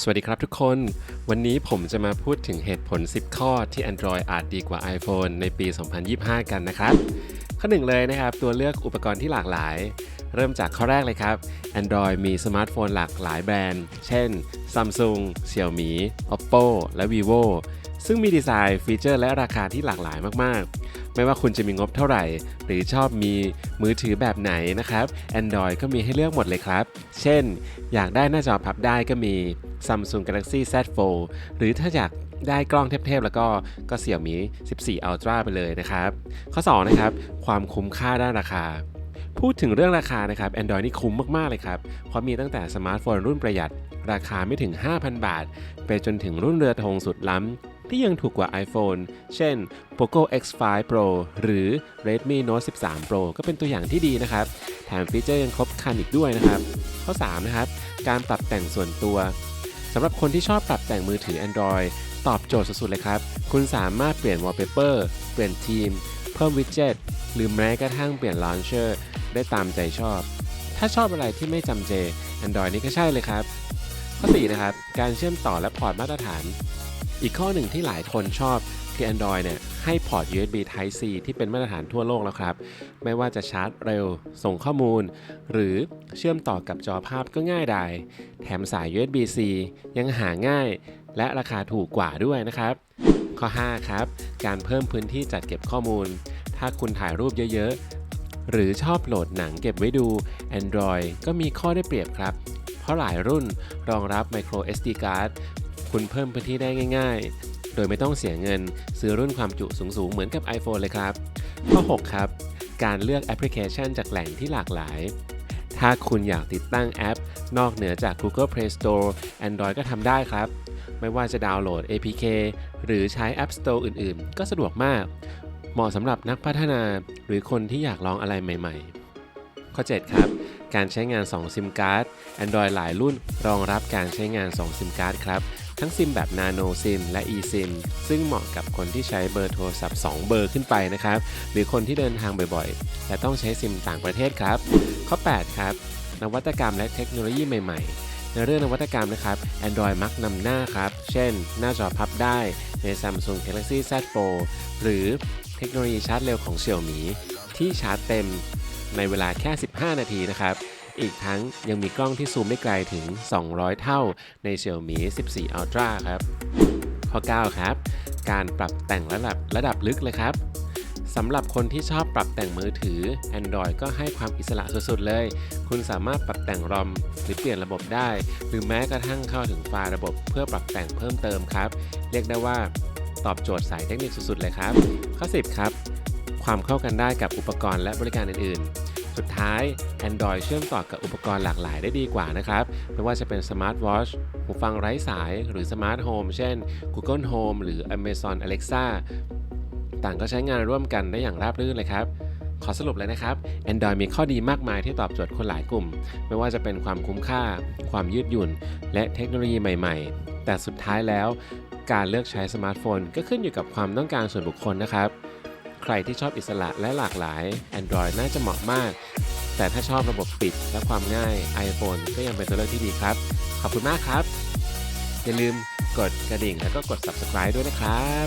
สวัสดีครับทุกคน วันนี้ผมจะมาพูดถึงเหตุผล 10 ข้อที่ Android อาจดีกว่า iPhone ในปี 2025 กันนะครับ ข้อหนึ่งเลยนะครับ ตัวเลือกอุปกรณ์ที่หลากหลาย เริ่มจากข้อแรกเลยครับ Android มีสมาร์ทโฟนหลากหลายแบรนด์ เช่น Samsung Xiaomi Oppo และ Vivo ซึ่งมีดีไซน์ฟีเจอร์และราคาที่หลากหลายมาก ๆ ไม่ว่าคุณจะมีงบเท่าไหร่ หรือชอบมีมือถือแบบไหนนะครับ Android ก็มีให้เลือกหมดเลยครับ เช่น อยากได้หน้าจอพับได้ก็มี Samsung Galaxy Z Fold หรือถ้าอยาก ได้กล้องเทพๆแล้วก็ก็เสี่ยมี 14 Ultra ไปเลยนะครับ ข้อ 2 นะครับ ความคุ้มค่าด้านราคา พูดถึงเรื่องราคานะครับ Android นี่คุ้มมากๆเลยครับ เพราะมีตั้งแต่สมาร์ทโฟนรุ่นประหยัด ราคาไม่ถึง 5,000 บาท ไปจนถึงรุ่นเรือธงสุดล้ำที่ยังถูกกว่า iPhone เช่น Poco X5 Pro หรือ Redmi Note 13 Pro ก็เป็นตัวอย่างที่ดีนะครับ แถมฟีเจอร์ยังครบครันอีกด้วยนะครับ ข้อ 3 นะครับ การปรับแต่งส่วนตัว สำหรับคนที่ชอบปรับแต่งมือถือ Android ตอบโจทย์สุดๆเลยครับ คุณสามารถเปลี่ยน wallpaper เปลี่ยนทีม เพิ่มวิดเจ็ต หรือแม้กระทั่งเปลี่ยน launcher ได้ตามใจชอบ ถ้าชอบอะไรที่ไม่จำเจ Android นี่ก็ใช่เลยครับ ข้อ 4 นะครับ การเชื่อมต่อและพอร์ตมาตรฐาน อีกข้อหนึ่งที่หลายคนชอบคือ Android เนี่ยให้พอร์ต USB Type C ที่เป็นมาตรฐานทั่วโลกแล้วครับ ไม่ว่าจะชาร์จเร็ว ส่งข้อมูล หรือเชื่อมต่อกับจอภาพก็ง่ายดาย แถมสาย USB-C ยังหาง่าย และราคาถูกกว่าด้วยนะครับ ข้อ 5 ครับ การเพิ่มพื้นที่จัดเก็บข้อมูล ถ้าคุณถ่ายรูปเยอะๆ หรือชอบโหลดหนังเก็บไว้ดู Android ก็มีข้อได้เปรียบครับ เพราะหลายรุ่นรองรับ micro SD card คุณเพิ่มพื้นที่ได้ง่าย ๆ โดยไม่ต้องเสียเงินซื้อรุ่นความจุสูงๆ เหมือนกับ iPhone เลยครับ ข้อ 6 ครับ การเลือกแอปพลิเคชันจากแหล่งที่หลากหลายถ้าคุณอยากติดตั้งแอป นอกเหนือจาก Google Play Store Android ก็ทำได้ครับ ไม่ว่าจะดาวน์โหลด APK หรือใช้ App Store อื่นๆ ก็สะดวกมาก เหมาะสำหรับนักพัฒนาหรือคนที่อยากลองอะไรใหม่ๆ ข้อ 7 ครับ การใช้งาน 2 ซิมการ์ด Android หลายรุ่นรองรับการใช้งาน 2 ซิมการ์ดครับ ทั้งซิมแบบ Nano SIM และ eSIM ซึ่งเหมาะกับคนที่ใช้เบอร์โทรศัพท์ 2 เบอร์ขึ้นไปนะครับ หรือคนที่เดินทางบ่อยๆ และต้องใช้ซิมต่างประเทศครับ ข้อ 8 ครับ นวัตกรรมและเทคโนโลยีใหม่ ๆ ในเรื่องนวัตกรรมนะครับ Android มักนำหน้าครับ เช่น หน้าจอพับได้ใน Samsung Galaxy Z Fold หรือเทคโนโลยีชาร์จเร็วของ Xiaomi ที่ชาร์จเต็มในเวลาแค่ 15 นาทีนะครับ อีกทั้งยังมีกล้องที่ซูมได้ไกลถึง 200 เท่าใน Xiaomi 14 Ultra ครับ ข้อ 9 ครับ การปรับแต่งระดับระดับลึกเลยครับ สำหรับคนที่ชอบปรับแต่งมือถือ Android ก็ให้ความอิสระสุดๆเลย คุณสามารถปรับแต่งรอมหรือเปลี่ยนระบบได้ หรือแม้กระทั่งเข้าถึงไฟล์ระบบเพื่อปรับแต่งเพิ่มเติมครับ เรียกได้ว่าตอบโจทย์สายเทคนิคสุดๆเลยครับ ข้อ 10 ครับ ความเข้ากันได้กับอุปกรณ์และบริการอื่นๆ สุดท้าย Android เชื่อมต่อกับอุปกรณ์หลากหลายได้ดีกว่านะครับ ไม่ว่าจะเป็น Smart Watch หูฟังไร้สาย หรือ Smart Home เช่น Google Home หรือ Amazon Alexa ต่างก็ใช้งานร่วมกันได้อย่างราบรื่นเลยครับ ขอสรุปเลยนะครับ Android มีข้อดีมากมายที่ตอบโจทย์คนหลายกลุ่ม ไม่ว่าจะเป็นความคุ้มค่า ความยืดหยุ่น และเทคโนโลยีใหม่ๆ แต่สุดท้ายแล้ว การเลือกใช้สมาร์ทโฟน ก็ขึ้นอยู่กับความต้องการส่วนบุคคลนะครับ ใครที่ชอบอิสระและหลากหลาย Android น่าจะเหมาะมาก แต่ถ้าชอบระบบปิดและความง่าย iPhone ก็ยังเป็นตัวเลือกที่ดีครับ ขอบคุณมากครับ อย่าลืมกดกระดิ่งแล้วก็กด subscribe ด้วยนะครับ